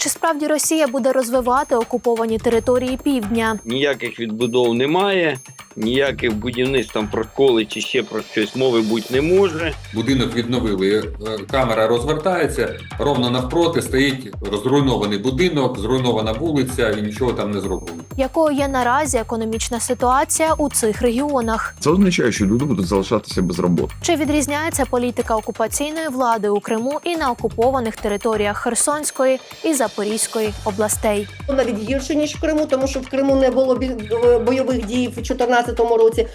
Чи справді Росія буде розвивати окуповані території півдня? ніяких відбудов немає, ніяких будівництв там про школи чи ще про щось мови бути не може. Будинок відновили. е, Камера розвертається. Ровно навпроти стоїть розруйнований будинок, зруйнована вулиця і нічого там не зроблено. Якою є наразі економічна ситуація у цих регіонах? Це означає, що люди будуть залишатися без роботи. Чи відрізняється політика окупаційної влади у Криму і на окупованих територіях Херсонської і Запорізької областей? навіть гірше ніж в Криму, тому що в Криму не було бойових дій в 2014 році.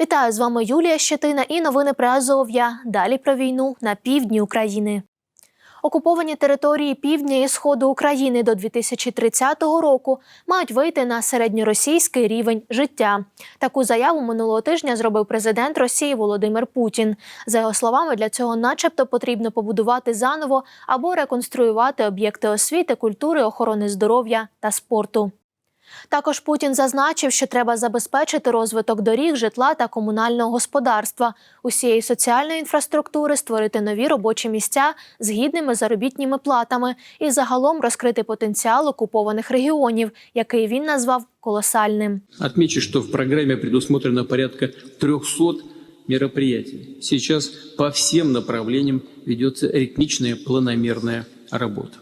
Вітаю з вами Юлія Щетина і новини про Азов'я. Далі про війну на півдні України. Окуповані території півдня і сходу України до 2030 року мають вийти на середньоросійський рівень життя. Таку заяву минулого тижня зробив президент Росії Володимир Путін. За його словами, для цього, начебто, потрібно побудувати заново або реконструювати об'єкти освіти, культури, охорони здоров'я та спорту. Також Путін зазначив, що треба забезпечити розвиток доріг, житла та комунального господарства, усієї соціальної інфраструктури, створити нові робочі місця з гідними заробітніми платами і загалом розкрити потенціал окупованих регіонів, який він назвав колосальним. Отмечу, что в программе предусмотрено порядка 300 мероприятий. Сейчас по всем направлениям ведется ритмичная планомерная работа.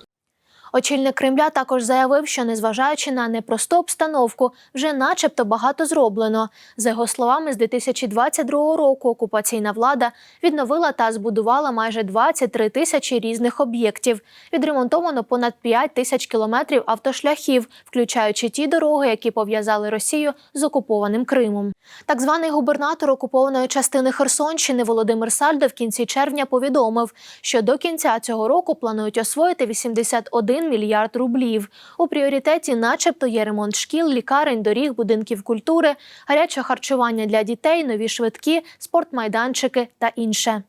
Очільник Кремля також заявив, що незважаючи на непросту обстановку, вже начебто багато зроблено. За його словами, з 2022 року окупаційна влада відновила та збудувала майже 23 тисячі різних об'єктів. Відремонтовано понад 5 тисяч кілометрів автошляхів, включаючи ті дороги, які пов'язали Росію з окупованим Кримом. Так званий губернатор окупованої частини Херсонщини Володимир Сальдо в кінці червня повідомив, що до кінця цього року планують освоїти 81 мільярд рублів. У пріоритеті, начебто, є ремонт шкіл, лікарень, доріг, будинків культури, гаряче харчування для дітей, нові швидкі, спортмайданчики та інше.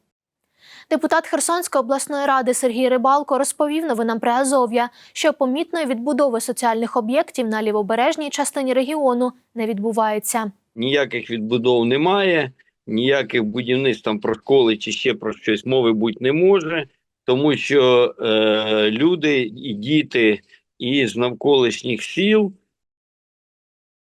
Депутат Херсонської обласної ради Сергій Рибалко розповів новинам при Азов'я, що помітної відбудови соціальних об'єктів на лівобережній частині регіону не відбувається. Ніяких відбудов немає, ніяких будівництв там про школи чи ще про щось мови бути не може, тому що е, люди і діти із навколишніх сіл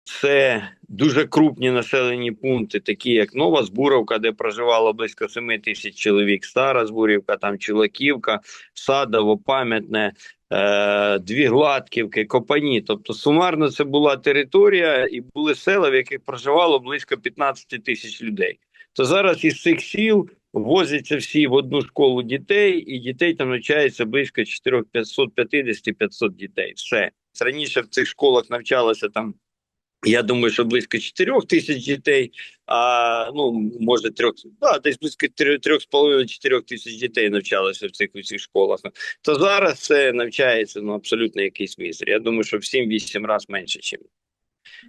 це дуже крупні населені пункти, такі як Нова Збуровка, де проживало близько 7 тисяч чоловік, Стара Збурівка, там Чулаківка, Садово, Пам'ятне, е, Дві Гладківки, Копані. Тобто сумарно це була територія і були села, в яких проживало близько 15 тисяч людей. То зараз із цих сіл возяться всі в одну школу дітей, і дітей там навчається близько 450-500 дітей. Все. Раніше в цих школах навчалося там я думаю, що близько 4 тисяч дітей, а ну може трьох, да, десь близько трьох трьох з половиною чотирьох тисяч дітей навчалося в цих усіх школах. То зараз це навчається ну абсолютно якийсь мізер. Я думаю, що в 7-8 разів менше, чим,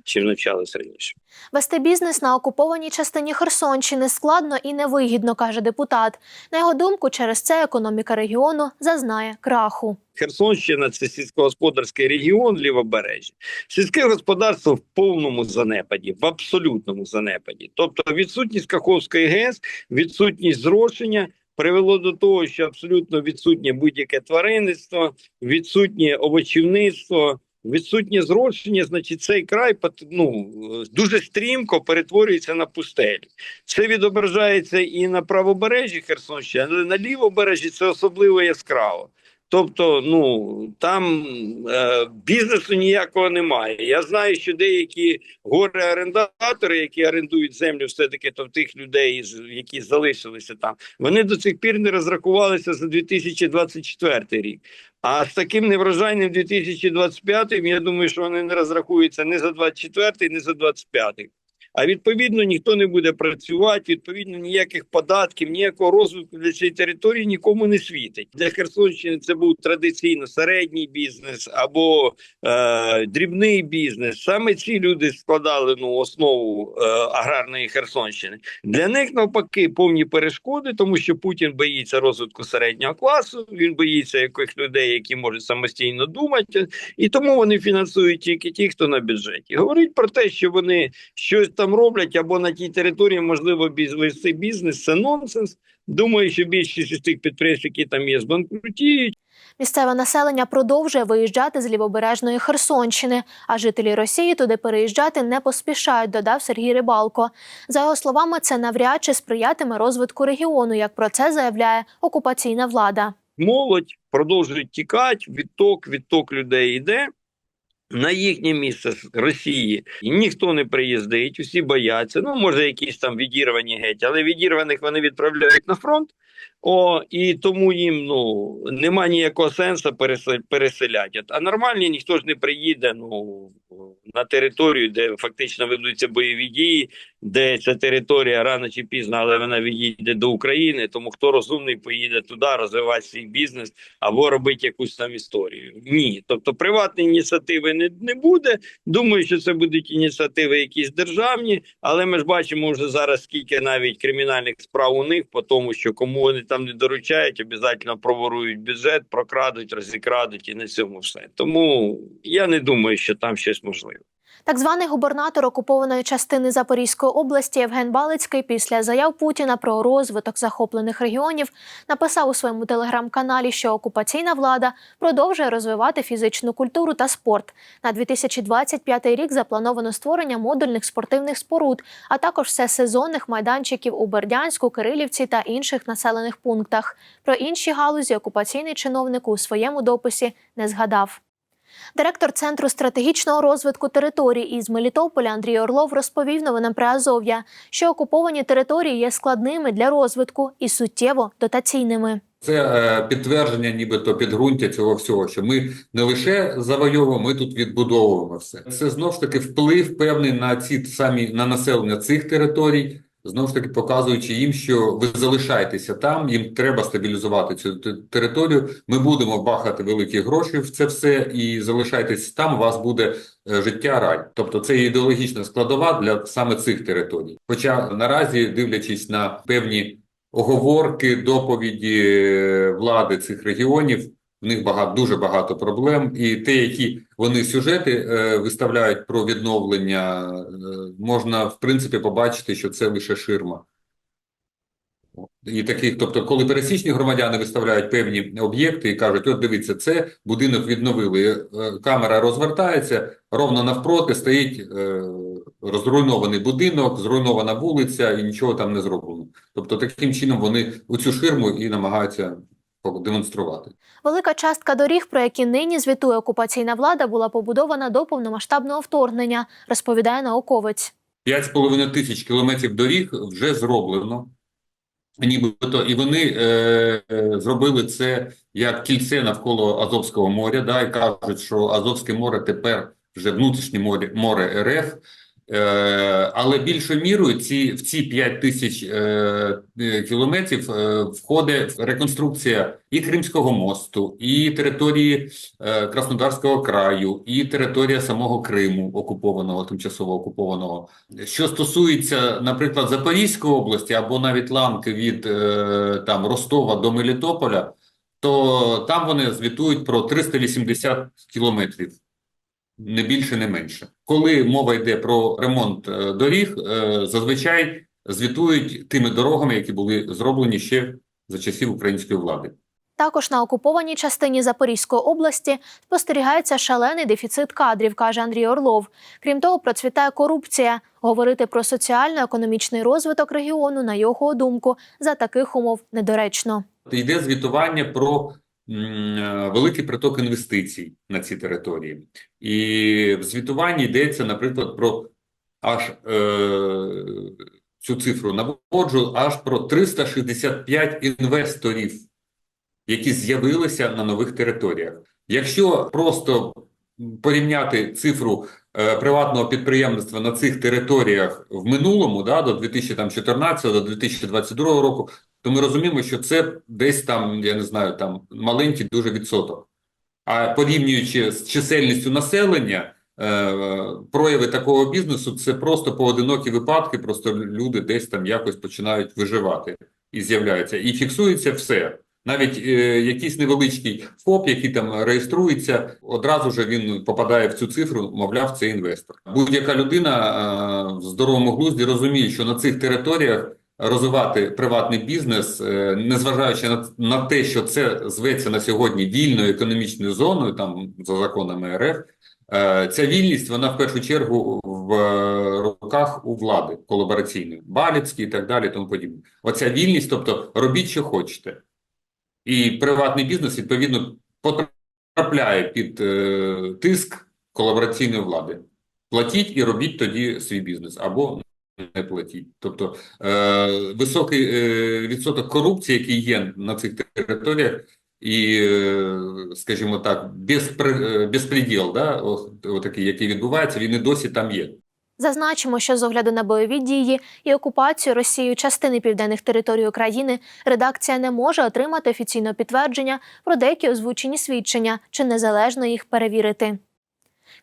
чим навчалися раніше. Вести бізнес на окупованій частині Херсонщини складно і невигідно, каже депутат. На його думку, через це економіка регіону зазнає краху. Херсонщина це сільськогосподарський регіон лівобережжя. Сільське господарство в повному занепаді, в абсолютному занепаді. Тобто відсутність Каховської ГЕС, відсутність зрошення привело до того, що абсолютно відсутнє будь-яке тваринництво, відсутнє овочівництво. Відсутнє зрошення, значить, цей край ну, дуже стрімко перетворюється на пустелі. Це відображається і на правобережжі Херсонщини, але на лівобережжі це особливо яскраво. Тобто, ну там е, бізнесу ніякого немає. Я знаю, що деякі горе-орендатори, які орендують землю, все таки то в тих людей, які залишилися там, вони до цих пір не розрахувалися за 2024 рік. А з таким неврожайним 2025, я думаю, що вони не розрахуються не за 24, ні за 25. А відповідно ніхто не буде працювати, відповідно, ніяких податків, ніякого розвитку для цієї території нікому не світить. Для Херсонщини це був традиційно середній бізнес або е, дрібний бізнес. Саме ці люди складали ну, основу е, аграрної Херсонщини. Для них навпаки повні перешкоди, тому що Путін боїться розвитку середнього класу. Він боїться яких людей, які можуть самостійно думати, і тому вони фінансують тільки ті, хто на бюджеті. Говорить про те, що вони щось там роблять або на тій території можливо вести бізнес. Це нонсенс. Думаю, що більшість із тих підприємств, які там є, збанкрутіють. Місцеве населення продовжує виїжджати з лівобережної Херсонщини, а жителі Росії туди переїжджати не поспішають, додав Сергій Рибалко. За його словами, це навряд чи сприятиме розвитку регіону, як про це заявляє окупаційна влада. молодь продовжують тікати, відток, відток людей йде. На їхнє місце з Росії ніхто не приїздить, усі бояться. Ну, може, якісь там відірвані геть, але відірваних вони відправляють на фронт. О, і тому їм ну нема ніякого сенсу пересел- переселяти. А нормальні ніхто ж не приїде ну на територію, де фактично ведуться бойові дії, де ця територія рано чи пізно, але вона відійде до України. Тому хто розумний поїде туди, розвивати свій бізнес або робити якусь там історію. Ні, тобто приватної ініціативи не, не буде. Думаю, що це будуть ініціативи якісь державні, але ми ж бачимо вже зараз скільки навіть кримінальних справ у них по тому, що кому вони там не доручають, обов'язково проворують бюджет, прокрадуть, розікрадуть і на цьому все. Тому я не думаю, що там щось можливе. Так званий губернатор окупованої частини Запорізької області Євген Балицький після заяв Путіна про розвиток захоплених регіонів написав у своєму телеграм-каналі, що окупаційна влада продовжує розвивати фізичну культуру та спорт. На 2025 рік заплановано створення модульних спортивних споруд, а також всесезонних майданчиків у Бердянську, Кирилівці та інших населених пунктах. Про інші галузі окупаційний чиновник у своєму дописі не згадав. Директор Центру стратегічного розвитку територій із Мелітополя Андрій Орлов розповів новинам при Азов'я, що окуповані території є складними для розвитку і суттєво дотаційними. Це е, підтвердження, нібито підґрунтя цього всього, що ми не лише завойовуємо, ми тут відбудовуємо все. Це знов ж таки вплив певний на ці самі на населення цих територій, знов ж таки показуючи їм, що ви залишаєтеся там, їм треба стабілізувати цю територію. Ми будемо бахати великі гроші в це все, і залишайтесь там. У вас буде е, життя рай. Тобто це ідеологічна складова для саме цих територій. Хоча наразі, дивлячись на певні оговорки, доповіді е, влади цих регіонів. В них багато дуже багато проблем, і те, які вони сюжети е, виставляють про відновлення, е, можна в принципі побачити, що це лише ширма. І таких, тобто, коли пересічні громадяни виставляють певні об'єкти і кажуть: от дивіться, це будинок відновили, е, камера розвертається, ровно навпроти стоїть е, розруйнований будинок, зруйнована вулиця, і нічого там не зроблено. Тобто, таким чином вони у цю ширму і намагаються демонструвати. Велика частка доріг, про які нині звітує окупаційна влада, була побудована до повномасштабного вторгнення, розповідає науковець. 5,5 тисяч кілометрів доріг вже зроблено. Нібито, і вони е, е, зробили це як кільце навколо Азовського моря, да, і кажуть, що Азовське море тепер вже внутрішнє море, море РФ. Е, але більшою мірою ці, в ці 5 тисяч е, е, кілометрів входить реконструкція і Кримського мосту, і території Краснодарського краю, і територія самого Криму, окупованого, тимчасово окупованого. Що стосується, наприклад, Запорізької області або навіть ланки від там Ростова до Мелітополя, то там вони звітують про 380 кілометрів. Не більше, не менше. Коли мова йде про ремонт е, доріг, е, зазвичай звітують тими дорогами, які були зроблені ще за часів української влади. Також на окупованій частині Запорізької області спостерігається шалений дефіцит кадрів, каже Андрій Орлов. Крім того, процвітає корупція. Говорити про соціально-економічний розвиток регіону, на його думку, за таких умов недоречно. Йде звітування про великий приток інвестицій на ці території. І в звітуванні йдеться, наприклад, про аж е, цю цифру наводжу, аж про 365 інвесторів, які з'явилися на нових територіях. Якщо просто порівняти цифру е, приватного підприємництва на цих територіях в минулому, да, до 2014 до 2022 року, то ми розуміємо, що це десь там, я не знаю, там маленький дуже відсоток. А порівнюючи з чисельністю населення, е, прояви такого бізнесу це просто поодинокі випадки, просто люди десь там якось починають виживати і з'являються. І фіксується все. Навіть е, якийсь невеличкий ФОП, який там реєструється, одразу ж він попадає в цю цифру, мовляв, це інвестор. Будь-яка людина е, в здоровому глузді розуміє, що на цих територіях розвивати приватний бізнес, е, незважаючи на, на те, що це зветься на сьогодні вільною економічною зоною, там за законами РФ, е, ця вільність вона в першу чергу в е, руках у влади колабораційної, Баліцькій і так далі, тому подібне. Оця вільність, тобто робіть, що хочете. І приватний бізнес, відповідно, потрапляє під тиск колабораційної влади. Платіть і робіть тоді свій бізнес, або не платіть. Тобто е, високий е, відсоток корупції, який є на цих територіях, і, е, скажімо так, е, безпреділ, да, отакий, який відбувається, він і досі там є. Зазначимо, що з огляду на бойові дії і окупацію Росією частини південних територій України редакція не може отримати офіційного підтвердження про деякі озвучені свідчення чи незалежно їх перевірити.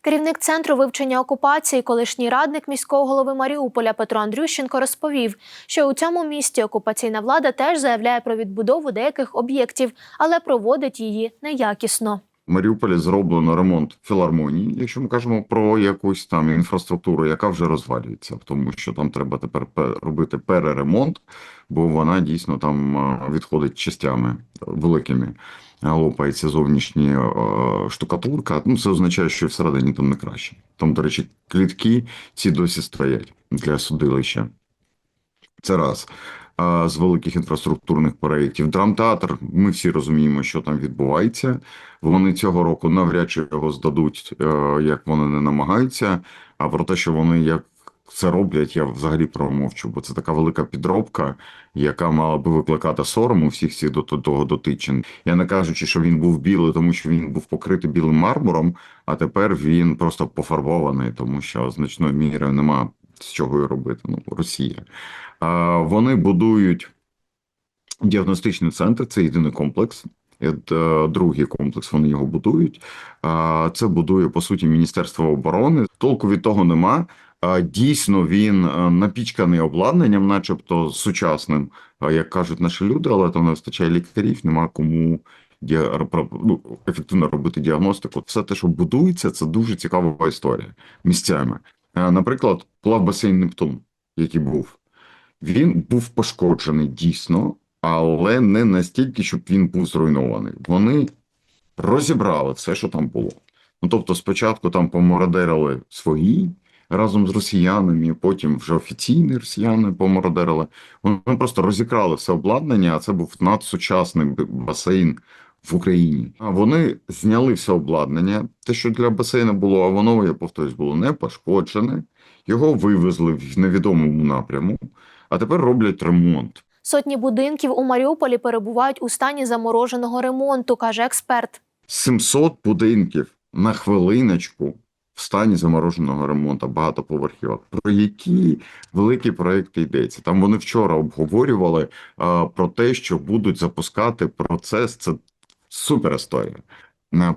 Керівник центру вивчення окупації, колишній радник міського голови Маріуполя Петро Андрющенко розповів, що у цьому місті окупаційна влада теж заявляє про відбудову деяких об'єктів, але проводить її неякісно. В Маріуполі зроблено ремонт філармонії, якщо ми кажемо про якусь там інфраструктуру, яка вже розвалюється, тому що там треба тепер пе- робити переремонт, бо вона дійсно там е, відходить частями великими. Лопається зовнішня е, штукатурка. Ну, це означає, що всередині там не краще. Там, до речі, клітки ці досі стоять для судилища. Це раз. З великих інфраструктурних проєктів. Драмтеатр, ми всі розуміємо, що там відбувається. Вони цього року навряд чи його здадуть, е, як вони не намагаються. А про те, що вони як це роблять, я взагалі промовчу, бо це така велика підробка, яка мала би викликати сором у всіх всіх до того дотичин. Я не кажучи, що він був білий, тому що він був покритий білим мармуром, а тепер він просто пофарбований, тому що значною мірою нема з чого і робити. Ну, Росія. А, Вони будують діагностичний центр, це єдиний комплекс. Е, Другий комплекс вони його будують. Це будує по суті Міністерство оборони. Толку від того нема. Дійсно, він е, напічканий обладнанням, начебто сучасним, як кажуть наші люди, але там не вистачає лікарів, нема кому ну, ефективно робити діагностику. Все те, що будується, це дуже цікава історія місцями. Е, Наприклад, плавбасейн Нептун, який був. Він був пошкоджений дійсно, але не настільки, щоб він був зруйнований. Вони розібрали все, що там було. Ну тобто, спочатку там помородерили свої разом з росіянами, потім вже офіційні росіяни помородерили. Вони просто розікрали все обладнання, а це був надсучасний басейн в Україні. А вони зняли все обладнання, те, що для басейну було, а воно, я повторюсь, було не пошкоджене. Його вивезли в невідомому напряму, а тепер роблять ремонт. Сотні будинків у Маріуполі перебувають у стані замороженого ремонту, каже експерт. 700 будинків на хвилиночку в стані замороженого ремонту, багатоповерхівок. Про які великі проекти йдеться? Там вони вчора обговорювали а, про те, що будуть запускати процес. Це супер історія.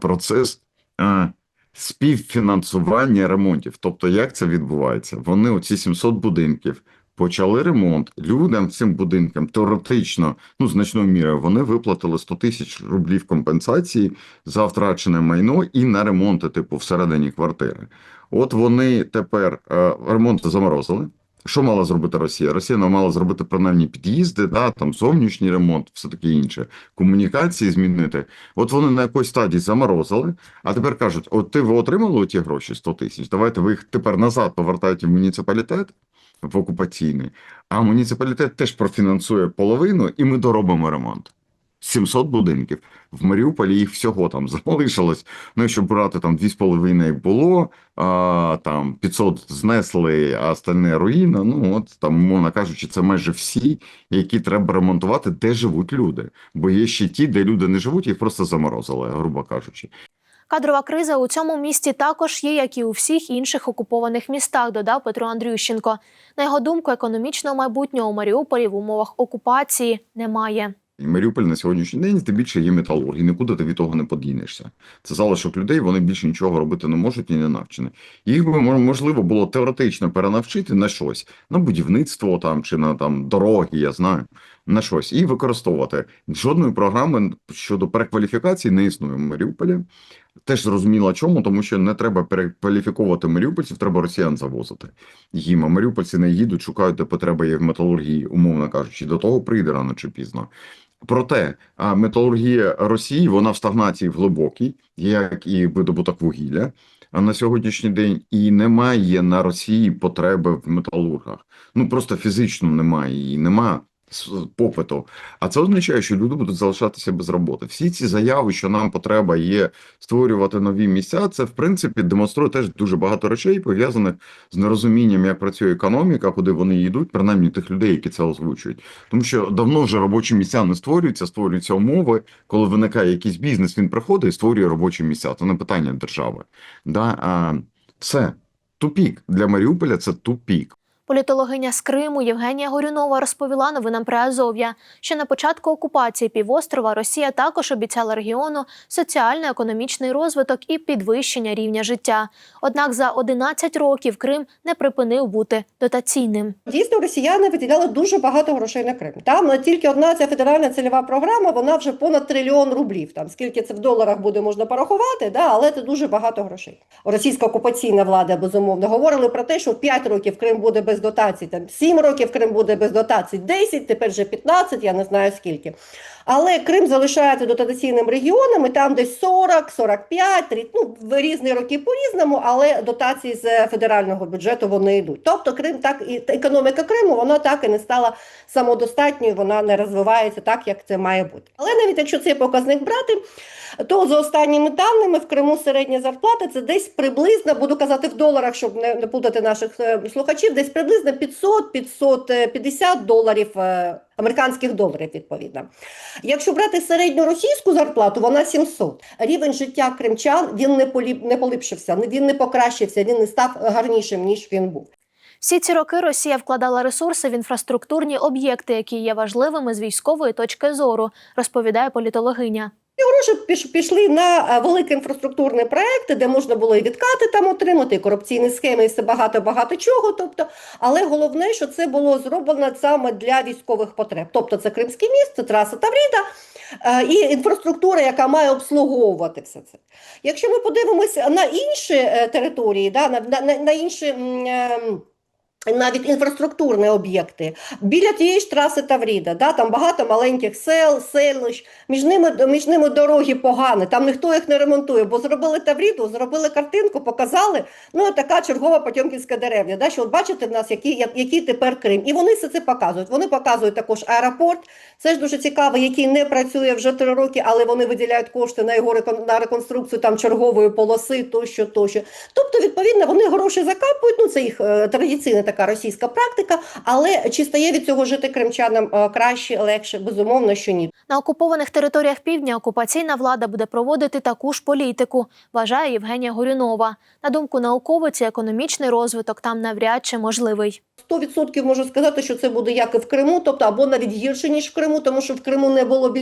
Процес а, співфінансування ремонтів. Тобто, як це відбувається? Вони оці 700 будинків. Почали ремонт людям цим будинкам теоретично, ну значною мірою, вони виплатили 100 тисяч рублів компенсації за втрачене майно і на ремонти, типу, всередині квартири. От вони тепер е, ремонт заморозили. Що мала зробити Росія? Росія не мала зробити принаймні під'їзди, да, там зовнішній ремонт, все таке інше, комунікації змінити. От вони на якоїсь стадії заморозили, а тепер кажуть: от ти ви отримали ті гроші 100 тисяч, давайте ви їх тепер назад повертаєте в муніципалітет в окупаційний, а муніципалітет теж профінансує половину, і ми доробимо ремонт. 700 будинків. В Маріуполі їх всього там залишилось. Ну, якщо брати там 2,5 як було, а, там 500 знесли, а остальне руїна. Ну, от там, мовно кажучи, це майже всі, які треба ремонтувати, де живуть люди. Бо є ще ті, де люди не живуть, їх просто заморозили, грубо кажучи. Кадрова криза у цьому місті також є, як і у всіх інших окупованих містах, додав Петро Андрющенко. На його думку, економічного майбутнього у Маріуполі в умовах окупації немає. Маріуполь на сьогоднішній день здебільшого є металург, і нікуди ти від того не подінешся. Це залишок людей, вони більше нічого робити не можуть і не навчені. Їх би мо- можливо було теоретично перенавчити на щось, на будівництво там чи на там дороги, я знаю. На щось і використовувати. Жодної програми щодо перекваліфікації не існує в Маріуполі. Теж зрозуміло чому, тому що не треба перекваліфіковувати маріупольців, треба росіян завозити їм. А маріупольці не їдуть, шукають, де потреба є в металургії, умовно кажучи, до того прийде рано чи пізно. Проте металургія Росії вона в стагнації глибокій, як і видобуток вугілля. А на сьогоднішній день і немає на Росії потреби в металургах. Ну просто фізично немає її, немає попиту. А це означає, що люди будуть залишатися без роботи. Всі ці заяви, що нам потреба є створювати нові місця, це в принципі демонструє теж дуже багато речей, пов'язаних з нерозумінням, як працює економіка, куди вони йдуть, принаймні тих людей, які це озвучують. Тому що давно вже робочі місця не створюються, створюються умови. Коли виникає якийсь бізнес, він приходить і створює робочі місця. Це не питання держави. Да? А, все. Тупік для Маріуполя це тупік. Політологиня з Криму Євгенія Горюнова розповіла новинам при Азов'я, що на початку окупації півострова Росія також обіцяла регіону соціально-економічний розвиток і підвищення рівня життя. Однак за 11 років Крим не припинив бути дотаційним. Дійсно, росіяни виділяли дуже багато грошей на Крим. Там е, тільки одна ця федеральна цільова програма, вона вже понад трильйон рублів. Там скільки це в доларах буде можна порахувати, да, але це дуже багато грошей. Російська окупаційна влада безумовно говорили про те, що 5 років Крим буде без дотацій, там 7 років Крим буде без дотацій, 10, тепер вже 15, я не знаю скільки. Але Крим залишається дотаційним регіоном, і там десь 40, 45, 30, ну, в різні роки по-різному, але дотації з федерального бюджету вони йдуть. Тобто Крим так і економіка Криму вона так і не стала самодостатньою, вона не розвивається так, як це має бути. Але навіть якщо цей показник брати, то за останніми даними в Криму середня зарплата це десь приблизно, буду казати в доларах, щоб не, не плутати наших е, слухачів, десь приблизно 500-550 доларів. е, Американських доларів відповідно. Якщо брати середню російську зарплату, вона 700. Рівень життя кримчан він не поліп, не поліпшився, він не покращився, він не став гарнішим ніж він був. Всі ці роки Росія вкладала ресурси в інфраструктурні об'єкти, які є важливими з військової точки зору, розповідає політологиня. І гроші піш- пішли на е, великі інфраструктурні проекти, де можна було і відкати там отримати, і корупційні схеми, і все багато багато чого. Тобто, але головне, що це було зроблено саме для військових потреб. Тобто, це Кримський міст, це траса Тавріда е, і інфраструктура, яка має обслуговувати все це. Якщо ми подивимося на інші е, території, на, на, на- інші. Навіть інфраструктурні об'єкти біля тієї ж траси Тавріда, да, там багато маленьких сел, селищ, між ними, між ними дороги погані, там ніхто їх не ремонтує, бо зробили Тавріду, зробили картинку, показали, ну така чергова Потьомкінська деревня, да, що от бачите в нас, який, який тепер Крим. І вони все це показують. Вони показують також аеропорт, це ж дуже цікаво, який не працює вже три роки, але вони виділяють кошти на його на реконструкцію там чергової полоси, тощо, тощо. Тобто, відповідно, вони гроші закапують, ну це їх е, традиційна така російська практика, але чи стає від цього жити кримчанам е, краще, легше? Безумовно, що ні. На окупованих територіях півдня окупаційна влада буде проводити таку ж політику, вважає Євгенія Горюнова. На думку науковиці, економічний розвиток там навряд чи можливий. 100% можу сказати, що це буде як і в Криму, тобто або навіть гірше ніж в Криму, тому що в Криму не було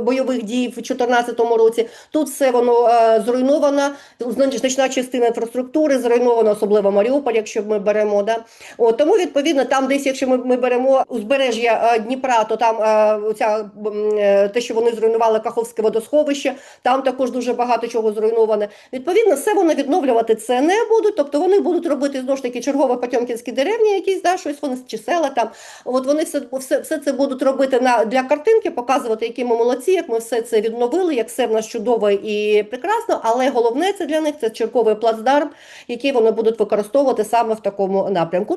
бойових дій в 2014 році. Тут все воно е, зруйновано, значна частина інфраструктури зруйнована, особливо Маріуполь, якщо ми беремо. Да? От, тому відповідно, там десь, якщо ми, ми беремо узбережжя е, Дніпра, то там е, оця, е, те, що вони зруйнували Каховське водосховище, там також дуже багато чого зруйноване. Відповідно, все вони відновлювати це не будуть, тобто вони будуть робити знову ж таки чергово потьомкінські деревні, якісь да, щось вони з чисела там. От вони все, все, все це будуть робити на для картинки, показувати, які ми молодці, як ми все це відновили, як все в нас чудово і прекрасно. Але головне це для них це черговий плацдарм, який вони будуть використовувати саме в такому напрямку.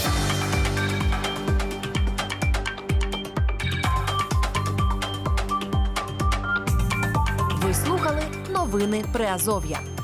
Новини Приазов'я.